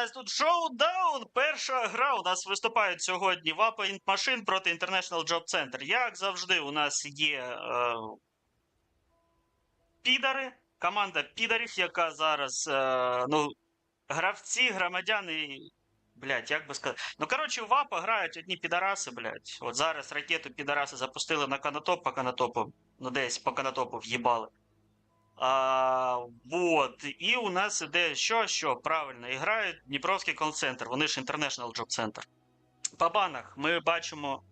нас тут шоудаун. Перша гра у нас виступають сьогодні Вапа Machine проти International Job Center. Як завжди, у нас є е, підари, команда підарів, яка зараз. Е, ну, гравці, громадяни. Блять, як би сказати. Ну, коротше, у ВАПа грають одні підараси, блять. От зараз ракету підараси запустили на канатоп по канатопу. Ну, десь по канатопу в'їбали. А, вот. І у нас іде що, що, правильно, і грають Дніпровський кол-центр, вони ж International Job Center. По банах ми бачимо.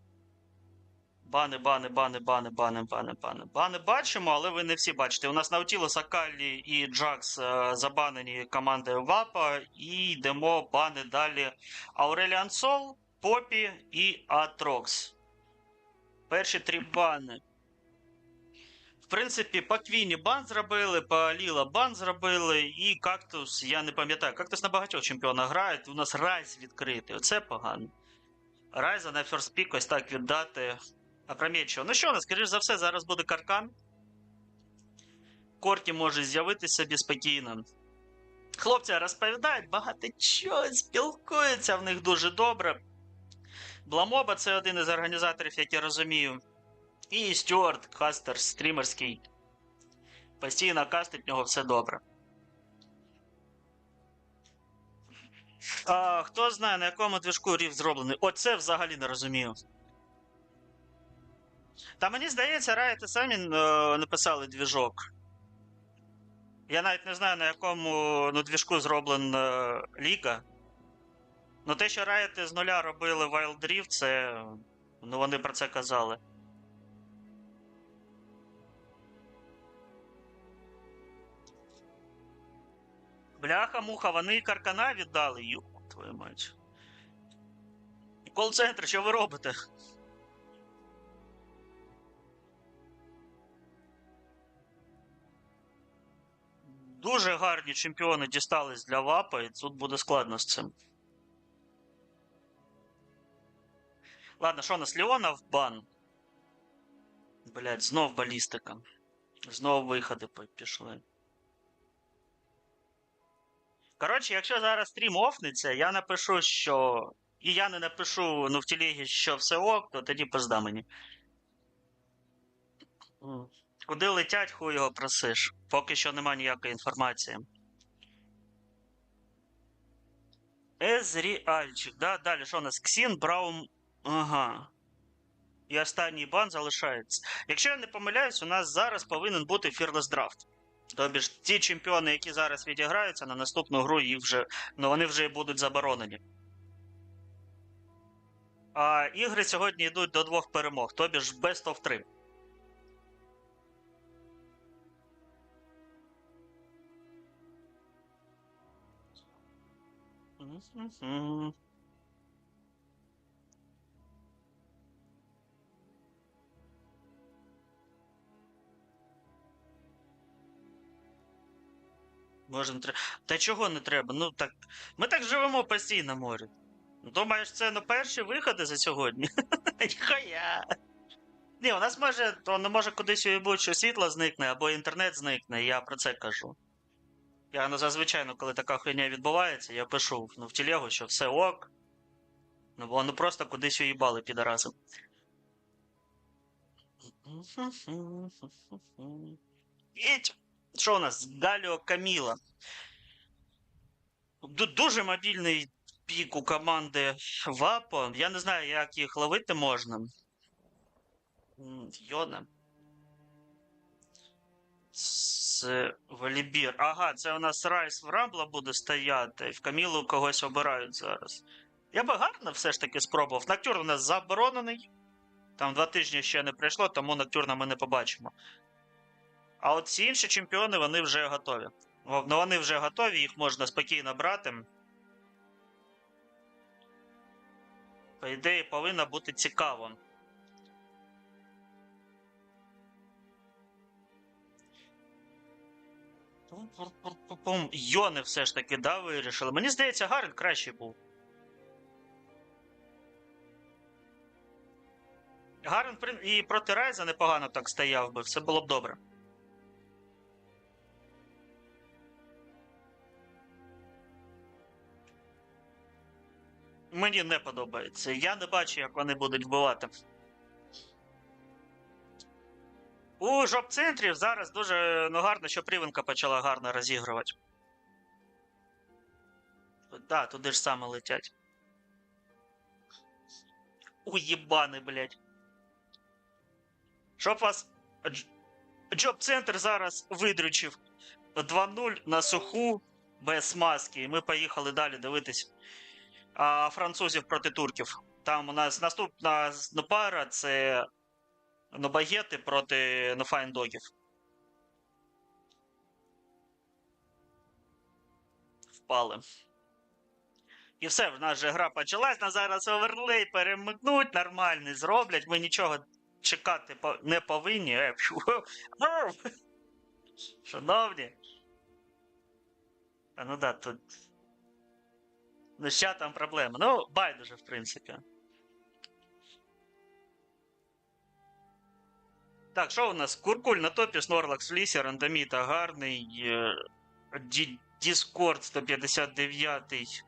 Бани, бани, бани, бани, бани, бани, бани. Бани бачимо, але ви не всі бачите. У нас Наутілус, Акаллі і Джакс е, забанені командою ВАПа, і йдемо бани далі. Ауреліан Попі і Атрокс. Перші три бани. Принципі, по Квіні бан зробили, по Ліла бан зробили, і Кактус, я не пам'ятаю, Кактус на багатьох чемпіонах грає, у нас Райз відкритий. Оце погано. Райза на ферст пік ось так віддати. Опрометчиво. Ну що, скоріш за все, зараз буде каркан. Корті може з'явитися спокійно. Хлопці розповідають, багато чого спілкуються в них дуже добре. Бламоба це один із організаторів, як я розумію. І Стюарт, кастер стрімерський. Постійно кастить, в нього все добре. А, хто знає, на якому движку рів зроблений? Оце взагалі не розумію. Та мені здається, Riot самі е, написали двіжок. Я навіть не знаю, на якому ну, двіжку зроблен е, Ліга. Ну те, що Riot з нуля робили Wild Rift, це. Ну вони про це казали. Бляха-муха, вони і каркана віддали, ю, твою мать. Кол-центр, що ви робите? Дуже гарні чемпіони дістались для ВАПа, і тут буде складно з цим. Ладно, що у нас Леона в бан? Блять, знов балістика. Знов виходи пішли. Коротше, якщо зараз стрім офнеться, я напишу, що. І я не напишу ну, в телегі, що все ок, то тоді пизда мені. Куди летять, хуй його просиш. Поки що нема ніякої інформації. Езріальчик. Да, далі що у нас? Ксін, Браум. Ага. І останній бан залишається. Якщо я не помиляюсь, у нас зараз повинен бути Fearless Draft. Тобі ж ті чемпіони, які зараз відіграються, на наступну гру їх вже. Ну вони вже будуть заборонені. А ігри сьогодні йдуть до двох перемог, тобі ж Best of 3. Мгм. Може, не треба. Та чого не треба? Ну так. Ми так живемо постійно морі. Думаєш, це на перші виходи за сьогодні? Ніхуя. Ні, у нас може, то не може кудись уїбуть, що світло зникне або інтернет зникне, я про це кажу. Я ну, зазвичай, ну, коли така хуйня відбувається, я пишу ну, в телегу, що все ок. Ну, бо ну просто кудись уїбали підарази. Іть! Що у нас? Галіо Каміла. Дуже мобільний пік у команди Вапо. Я не знаю, як їх ловити можна. Йона. З Валібір. Ага, це у нас Райс в Рамбла буде стояти. В Камілу когось обирають зараз. Я би гарно все ж таки спробував. Ноктюрн у нас заборонений. Там два тижні ще не пройшло, тому Ноктюрна ми не побачимо. А от ці інші чемпіони вони вже готові. Ну вони вже готові, їх можна спокійно брати. По ідеї, повинно бути цікаво. Йони все ж таки, да, вирішили. Мені здається, Гарен кращий був. Гарен і проти Райза непогано так стояв би, все було б добре. Мені не подобається. Я не бачу, як вони будуть вбивати. У жоп-центрів зараз дуже ну, гарно, що Привенка почала гарно розігрувати. Так, да, туди ж саме летять. Уєбани, блядь. Щоб вас дж- джоб-центр зараз видрючив 2-0 на суху без маски. І ми поїхали далі дивитись французів проти турків. Там у нас наступна пара це Нобагети проти Нофайндогів. Впали. І все, в нас же гра почалась, на зараз оверлей перемикнуть, нормальний зроблять. Ми нічого чекати не повинні. Е! Шановні. А ну да, тут. Ну, ще там проблема. Ну, байдуже, в принципі. Так, що у нас? Куркуль на топі, Снорлакс в лісі, Рандоміта гарний. е, Діскорд 159.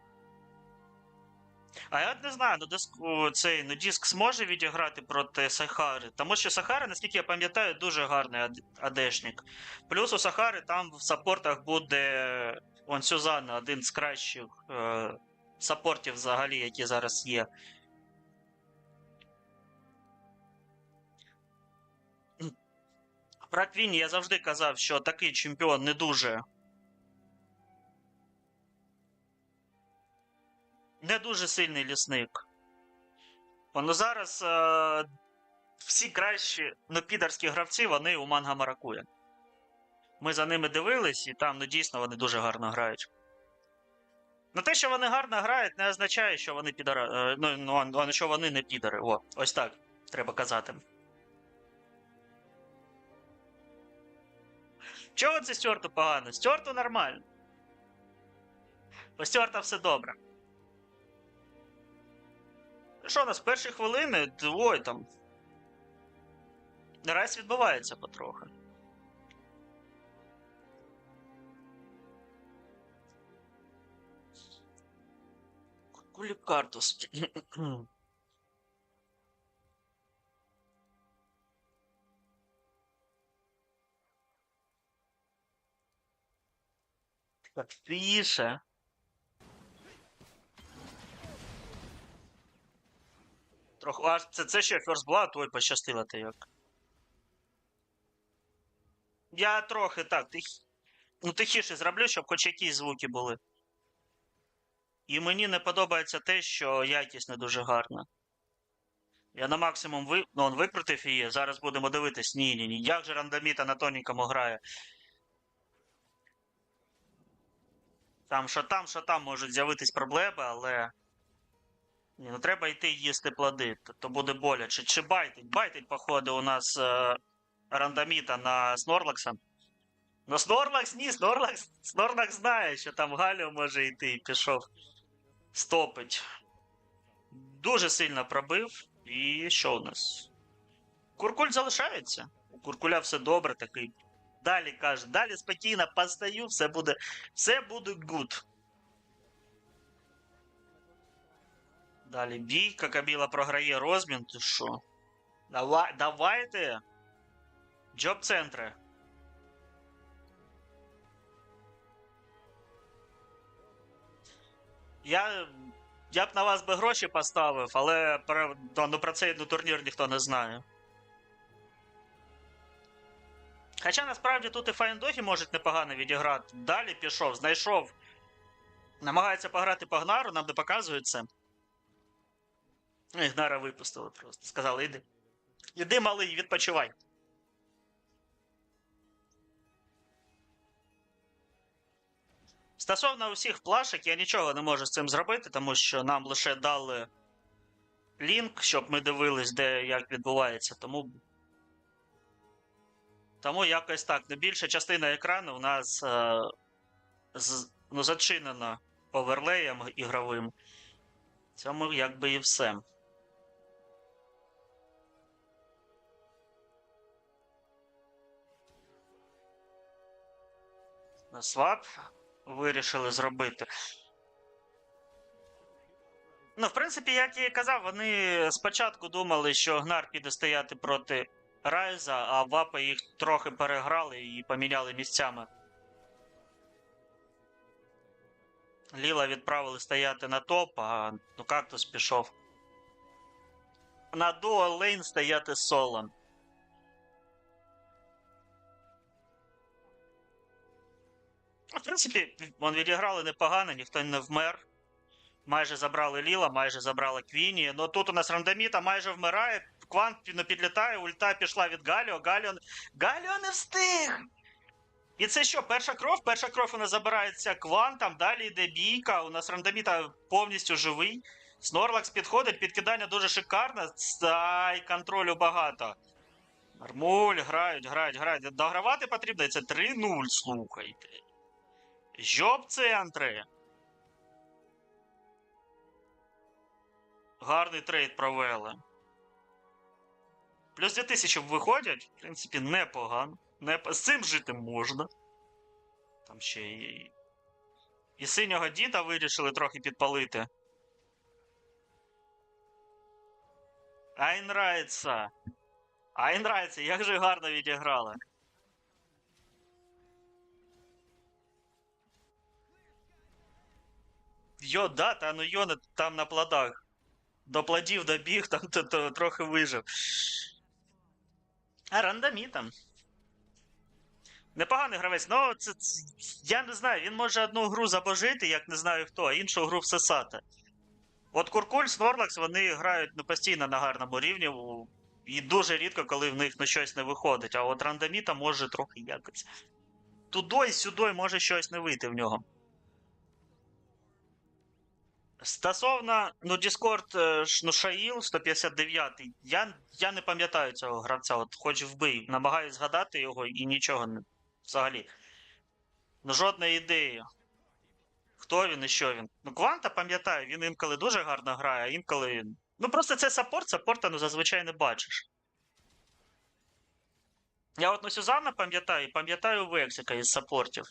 А я не знаю, ну диск цей ну диск зможе відіграти проти Сахари. Тому що Сахара, наскільки я пам'ятаю, дуже гарний ад- адешник. Плюс у Сахари там в саппортах буде он Сюзанна, один з кращих е, саппортів взагалі, які зараз є. Про Квіні я завжди казав, що такий чемпіон не дуже. Не дуже сильний лісник. Воно зараз е, всі кращі нопідарські гравці, вони у Манга Маракуя. Ми за ними дивились, і там ну, дійсно вони дуже гарно грають. Ну, те, що вони гарно грають, не означає, що вони підара. е, Ну, ну, що вони не підари. О, ось так треба казати. Чого це Стюарту погано? Стюарту нормально. У Стюарта все добре. Що у нас перші хвилини? Ой там. Райс відбувається потрохи. Кулікартус. Так, тише. Трохи. А це, це ще First Blood, ой, пощастило ти як. Я трохи так, тих... ну, тихіше зроблю, щоб хоч якісь звуки були. І мені не подобається те, що якість не дуже гарна. Я на максимум ви... ну, викрутив її, зараз будемо дивитись. Ні, ні, ні. Як же рандоміта на тоненькому грає? Там, що там, що там можуть з'явитись проблеми, але. Ні, ну треба йти їсти плоди, то, то буде боляче. Чи байтить? Байтить, походу, у нас е, рандоміта на Снорлакса. Ну, Снорлакс ні, Снорлакс, Снорлакс знає, що там Галіо може йти і пішов. Стопить. Дуже сильно пробив. І що у нас? Куркуль залишається. У Куркуля все добре, такий. Далі каже, далі спокійно постаю, все буде. Все буде good. Далі бій, Какабіла програє розмін, ти що? Давай, давайте. Джоб центри. Я. Я б на вас би гроші поставив, але про, ну, про цей ну, турнір ніхто не знає. Хоча насправді тут і Файндогі можуть непогано відіграти. Далі пішов, знайшов. Намагається пограти по Гнару, нам не показують це. Ну, і Гнара випустили просто. Сказали, іди. Іди, малий, відпочивай. Стосовно усіх плашок, я нічого не можу з цим зробити, тому що нам лише дали лінк, щоб ми дивились, де як відбувається. Тому. Тому якось так. Ну, більша частина екрану у нас е, з, ну, зачинена оверлеєм ігровим. Цьому якби і все. Свап вирішили зробити. Ну, в принципі, як і казав, вони спочатку думали, що Гнар піде стояти проти Райза, а Вапа їх трохи переграли і поміняли місцями. Ліла відправили стояти на топ, а ну кактус пішов. На дуо лейн стояти солон. В принципі, вон відіграли непогано, ніхто не вмер. Майже забрали Ліла, майже забрали Квіні. Ну тут у нас рандоміта майже вмирає. Квант не підлітає, ульта пішла від Галіо. Галіо, Галіо не встиг! І це що, перша кров? Перша кров у нас забирається квантом, далі йде бійка. У нас рандоміта повністю живий. Снорлакс підходить, підкидання дуже шикарне. Ай, контролю багато. Нормуль, грають, грають, грають. Догравати потрібно, і це 3-0, слухайте. Жоб центри. Гарний трейд провели. Плюс 2000 виходять, в принципі, непогано. Не... З цим жити можна. Там ще і. І синього діда вирішили трохи підпалити. Ай нравится. Ай нравится, як же гарно відіграли. Йо, да, та ну Йона там на плодах. До плодів добіг, там то, то, трохи вижив. А рандомітом. Непоганий гравець, ну це, це я не знаю, він може одну гру забожити, як не знаю хто, а іншу гру всосати. От Куркуль, Снорлакс, вони грають ну, постійно на гарному рівні, і дуже рідко, коли в них ну, щось не виходить. А от рандоміта може трохи якось. Тудой, сюдой може щось не вийти в нього. Стосовно, ну, Discord, е, ну, Шаїл 159, я, я не пам'ятаю цього гравця, от хоч вбий, намагаюсь згадати його і нічого не. Взагалі. Ну, жодної ідеї. Хто він і що він. Ну, Кванта пам'ятаю, він інколи дуже гарно грає, а інколи. Ну, просто це саппорт, саппорта ну, зазвичай не бачиш. Я от ну, Сюзанна пам'ятаю, пам'ятаю Вексика із саппортів.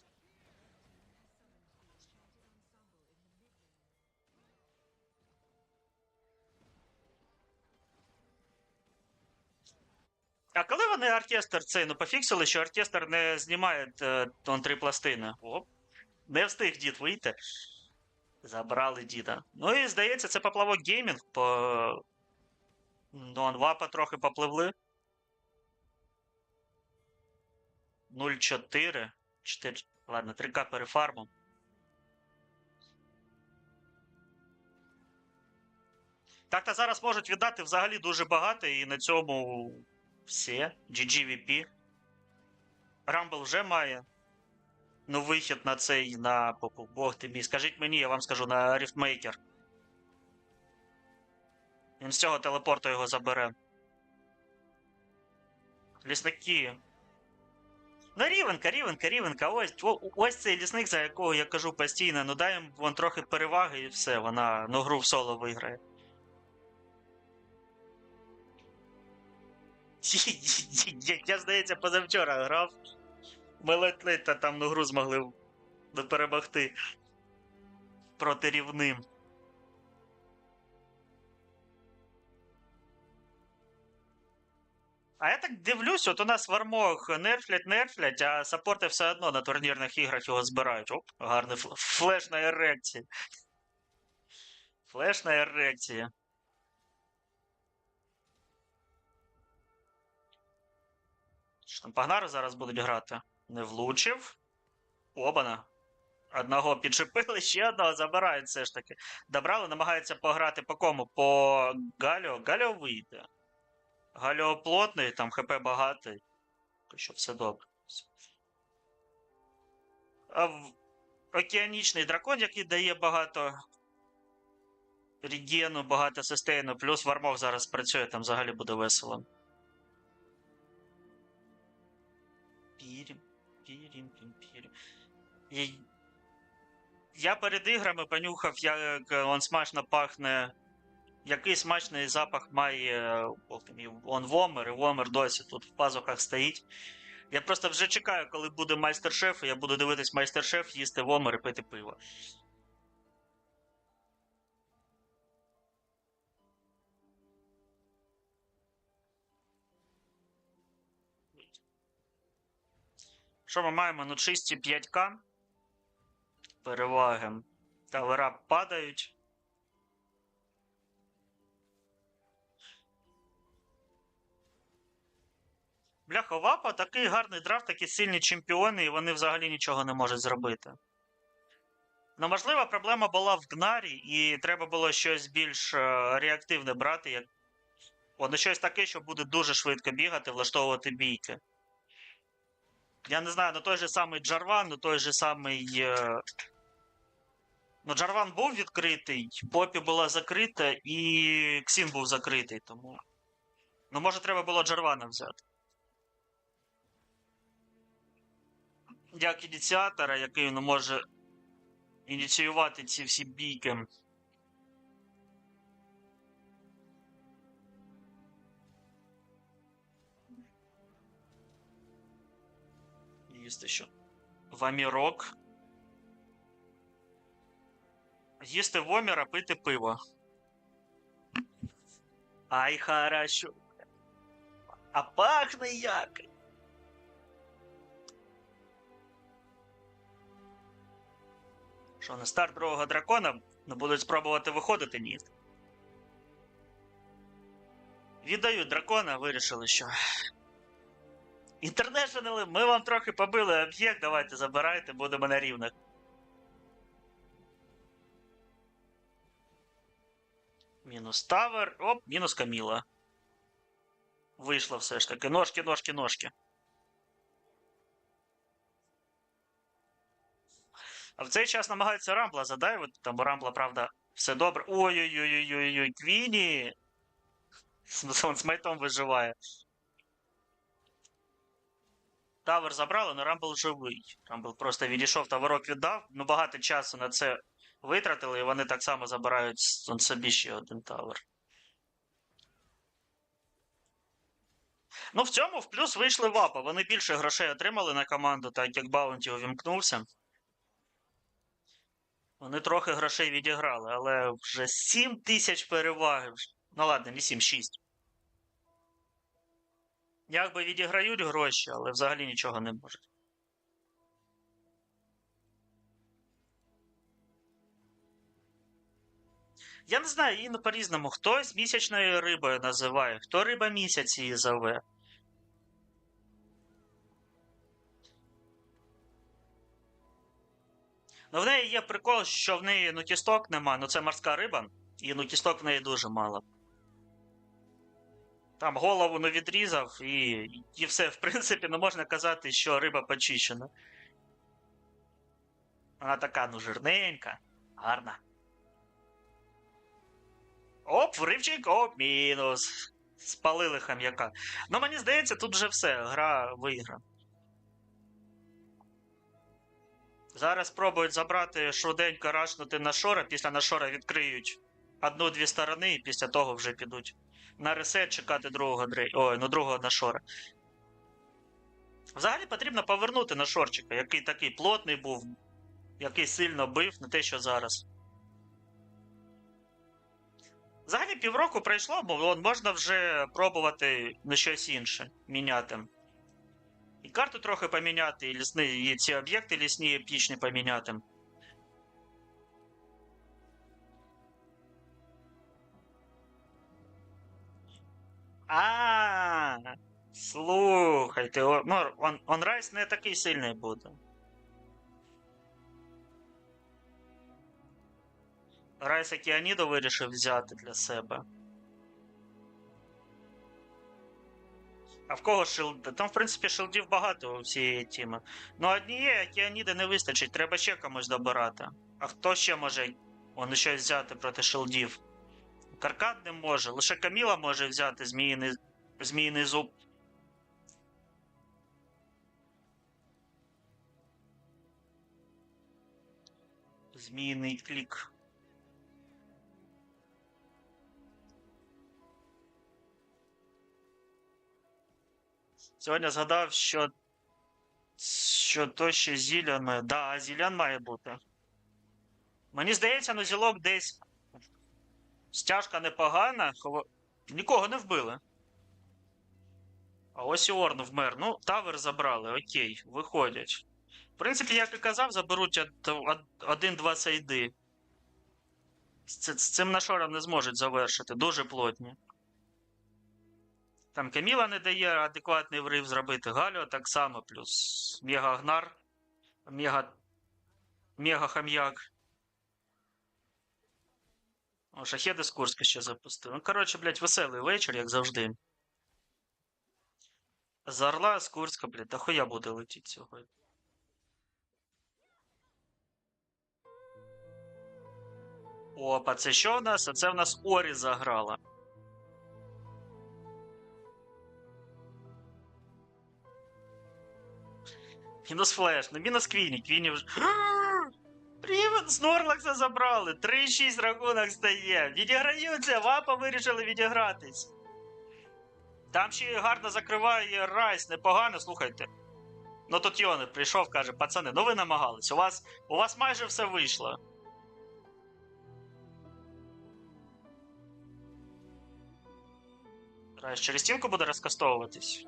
А коли вони оркестр цей ну пофіксили, що оркестр не знімає е, тон три пластини. Оп. Не встиг дід вийти. Забрали діда. Ну і здається, це поплавок геймінг, по. Ну, анвапа трохи попливли. 0,4. 4. Ладно, 3К перефармом. Так-то зараз можуть віддати взагалі дуже багато, і на цьому все. GGVP. Рамбл вже має. Ну, вихід на цей на. Бог ти мій. Скажіть мені, я вам скажу на Ріфтмейкер. Він з цього телепорту його забере. Лісники. Ну, рівенка, рівенка, рівенка. Ось, ось цей лісник, за якого я кажу постійно. Ну дай їм вон трохи переваги і все. Вона ну, гру в соло виграє. Я, здається, позавчора грав. Ми ледь-ледь та там ну, гру змогли перемогти проти рівним. А я так дивлюсь, от у нас вармог нерфлять, нерфлять, а саппорти все одно на турнірних іграх його збирають. Оп, гарний флеш на ерекції. Флеш на ерекції. Там Пагнари зараз будуть грати? Не влучив. Обана. Одного підчепили, ще одного забирають все ж таки. Добрали, намагаються пограти по кому? По Галіо. Галіо вийде. Галіо плотний, там ХП багатий. Що все добре. А в... Океанічний дракон, який дає багато регену, багато систейну, плюс вармог зараз працює, там взагалі буде весело. Пірім, пірім, І... Я... Перед іграми понюхав, як он смачно пахне. Який смачний запах має он Вомер, і Вомер досі тут в пазухах стоїть. Я просто вже чекаю, коли буде майстер-шеф, і я буду дивитись майстер-шеф, їсти Вомер і пити пиво. Що ми маємо? Ну, чисті 5К. Переваги. Тавера падають. Бляха, Вапа такий гарний драфт, такі сильні чемпіони, і вони взагалі нічого не можуть зробити. Ну, можливо, проблема була в Гнарі, і треба було щось більш е, реактивне брати, як. О, ну щось таке, що буде дуже швидко бігати, влаштовувати бійки. Я не знаю, ну той же самий Джарван, ну той же самий. Е... Ну, Джарван був відкритий, Попі була закрита, і Ксін був закритий, тому. Ну, може, треба було Джарвана взяти. Як ініціатора, який ну, може ініціювати ці всі бійки. Їсти що? Вамірок. Їсти воміра, пити пиво. Ай, хорошо. А пахне як. Що, на старт другого дракона не будуть спробувати виходити? Ні. Віддають дракона, вирішили, що. Інтернешнли, ми вам трохи побили об'єкт, давайте забирайте, будемо на рівних. Мінус тавер. Оп, мінус Каміла. Вийшло все ж таки. Ножки, ножки, ножки. А в цей час намагаються Рамбла задайвити, там у Рамбла, правда, все добре. Ой-ой-ой-ой-ой, Квіні! З смайтом виживає. Тавер забрали, але Рамбл живий. Рамбл просто відійшов, таверок віддав. Ну багато часу на це витратили, і вони так само забирають собі ще один тавер. Ну, в цьому в плюс вийшли вапа. Вони більше грошей отримали на команду, так як Баунті увімкнувся. Вони трохи грошей відіграли, але вже 7 тисяч переваги. Ну ладно, не 7, 6. Якби відіграють гроші, але взагалі нічого не можуть. Я не знаю, її по-різному. Хтось місячною рибою називає, хто риба місяць її зове. Ну, в неї є прикол, що в неї ну, кісток нема, ну це морська риба, і ну, кісток в неї дуже мало. Там голову не відрізав, і і все, в принципі, не можна казати, що риба почищена. Вона така, ну, жирненька, гарна. Оп, вривчик, оп, мінус. Спалили хам'яка. Ну, мені здається, тут вже все, гра виграна. Зараз спробують забрати швиденько рашнути на шора, після нашора відкриють одну-дві сторони, і після того вже підуть на ресет чекати другого дрей. Ой, ну другого нашора. Взагалі потрібно повернути на шорчика, який такий плотний був, який сильно бив, не те, що зараз. Взагалі півроку пройшло, бо можна вже пробувати на щось інше міняти. І карту трохи поміняти, і лісні, і ці об'єкти лісні епічні поміняти. А, слухайте, ну, он, онрайс не такий сильний буде. Райс Океаніду вирішив взяти для себе. А в кого шилди? Там, в принципі, шилдів багато у всієї тіми. Ну, однієї океаніди не вистачить, треба ще комусь добирати. А хто ще може он щось взяти проти шилдів? Каркат не може, лише Каміла може взяти зміїний, зміїний зуб. Зміїний клік. Сьогодні згадав, що. Що то ще зілля має. Да, зілян має бути. Мені здається, ну зілок десь. Стяжка непогана. Хова... Нікого не вбили. А ось і Орн вмер. Ну, тавер забрали, окей, виходять. В принципі, як і казав, заберуть од- од- один-два сейди. З, цим нашором не зможуть завершити. Дуже плотні. Там Каміла не дає адекватний врив зробити. Галіо так само, плюс Мега Гнар, Мега. Мега Хам'як. О, шахеди з Курська ще запустив. Ну, коротше, блядь, веселий вечір, як завжди. З Орла, з Курська, блядь, да хуя буде летіти сьогодні. Опа, це що в нас? А це в нас Орі заграла. Мінус флеш, ну мінус Квіні. Квіні вже. Привид з Норлакса забрали. 3-6 рахунок стає. Відіграються, вапа вирішили відігратись. Там ще гарно закриває Райс, непогано, слухайте. Ну тут Йони прийшов, каже, пацани, ну ви намагались. У вас, у вас майже все вийшло. Райс через стінку буде розкастовуватись.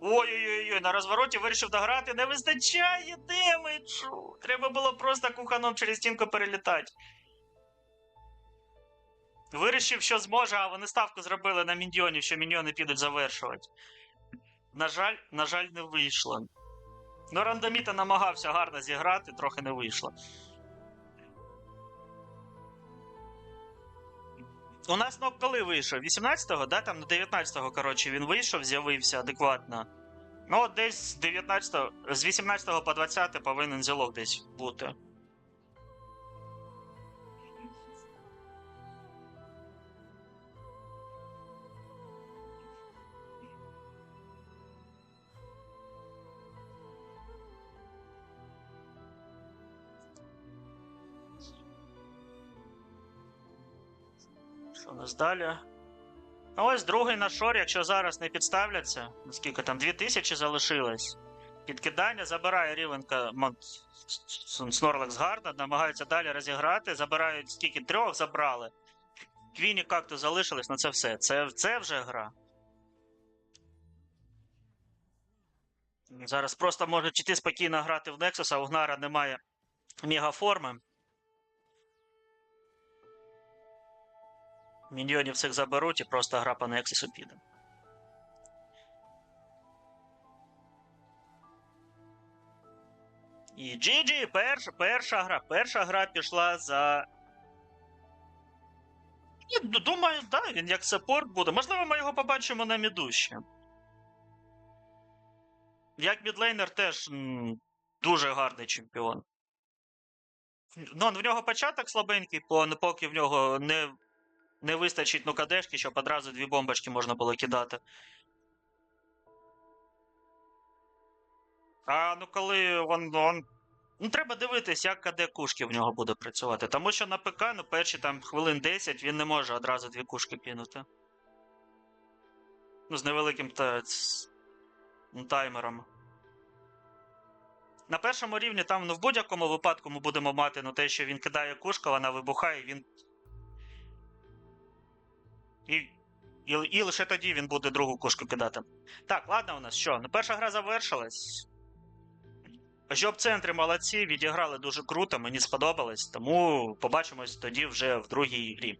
Ой-ой-ой, на розвороті вирішив дограти. Не вистачає демеджу. Треба було просто куханом через стінку перелітати. Вирішив, що зможе, а вони ставку зробили на міньйонів, що міньйони підуть завершувати. На жаль, на жаль, не вийшло. Ну, рандоміта намагався гарно зіграти, трохи не вийшло. У нас ну, коли вийшов? 18-го, да? Там на 19-го, коротше, він вийшов, з'явився адекватно. Ну, десь з 19 з 18 по 20 повинен зілок десь бути. Далі? Ну, ось другий на шор, якщо зараз не підставляться, наскільки там 2000 залишилось. Підкидання забирає рівенка Снорлакс гарно, намагаються далі розіграти. Забирають скільки трьох забрали. Квіні как-то залишились, ну це все. Це, це вже гра. Зараз просто можуть іти спокійно грати в Nexus, а у Гнара немає мегаформи. Міньйонів цих заберуть і просто гра по Nexus піде. І GG, перша, перша гра. Перша гра пішла за. Я д- думаю, да, він як саппорт буде. Можливо, ми його побачимо на міду. Як мідлейнер теж м, дуже гарний чемпіон. Ну, в нього початок слабенький, поки в нього не не вистачить ну кадешки, щоб одразу дві бомбочки можна було кидати. А ну коли он, он... Ну, треба дивитись, як КД кушки в нього буде працювати. Тому що на ПК, ну, перші там хвилин 10 він не може одразу дві кушки кинути. Ну, з невеликим та... ну, таймером. На першому рівні там, ну, в будь-якому випадку ми будемо мати ну, те, що він кидає кушку, вона вибухає, і він і, і, і лише тоді він буде другу кошку кидати. Так, ладно, у нас що? Ну, перша гра завершилась. Жоб-центри молодці, відіграли дуже круто, мені сподобалось, тому побачимось тоді вже в другій грі.